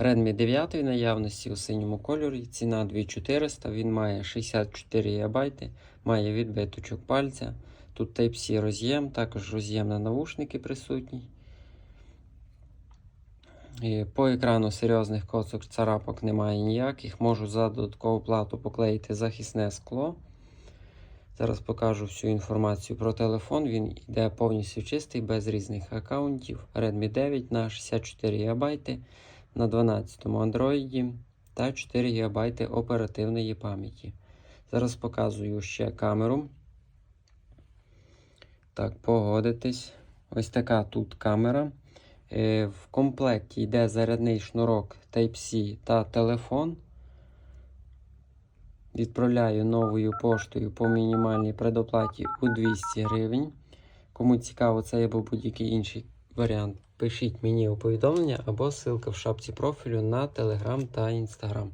Redmi 9 в наявності у синьому кольорі, ціна 2400, він має 64 ГБ, має відбиточок пальця. Тут Type-C роз'єм, також роз'єм на навушники присутній. По екрану серйозних коцок царапок немає ніяких. Можу за додаткову плату поклеїти захисне скло. Зараз покажу всю інформацію про телефон. Він йде повністю чистий, без різних аккаунтів. Redmi 9 на 64 ГБ на 12 Android та 4 ГБ оперативної пам'яті. Зараз показую ще камеру. Так, погодитись. Ось така тут камера. Е, В комплекті йде зарядний шнурок Type-C та телефон. Відправляю новою поштою по мінімальній предоплаті у 200 гривень. Кому цікаво цей або будь-який інший варіант, пишіть мені у повідомлення або ссылка в шапці профілю на Telegram та Instagram.